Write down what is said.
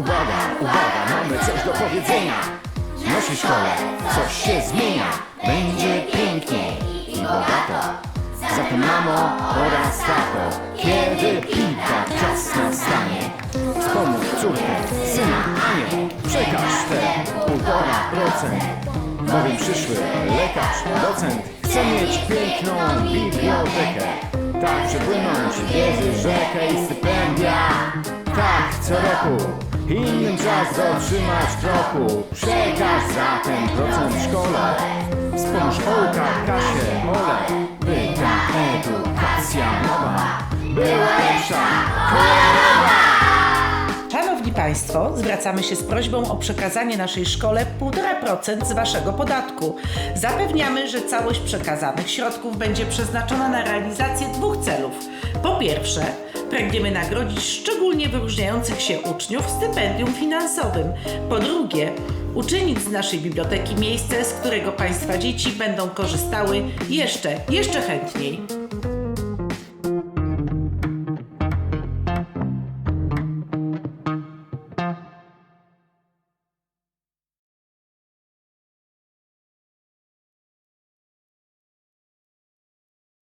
Uwaga, uwaga, mamy coś do powiedzenia. W szkole coś się zmienia. Będzie pięknie i bogato. Zatem mamo oraz tato Kiedy kilka czas nastanie Wspomóż córkę, syna, Anię. Przekaż te półtora procent. Bowiem przyszły lekarz, docent Chce mieć piękną bibliotekę. Tak przepłynąć wiedzy rzekę i stypendia co roku Innym czas dotrzymać kroku Przekaż za ten procent szkole Wspomóż Olka, Kasię, Ole By ta edukacja nowa Była lepsza, kolorowa Szanowni Państwo, zwracamy się z prośbą o przekazanie naszej szkole 1,5% z Waszego podatku. Zapewniamy, że całość przekazanych środków będzie przeznaczona na realizację dwóch celów. Po pierwsze, pragniemy nagrodzić szczególnie wyróżniających się uczniów stypendium finansowym. Po drugie, uczynić z naszej biblioteki miejsce, z którego Państwa dzieci będą korzystały jeszcze, jeszcze chętniej.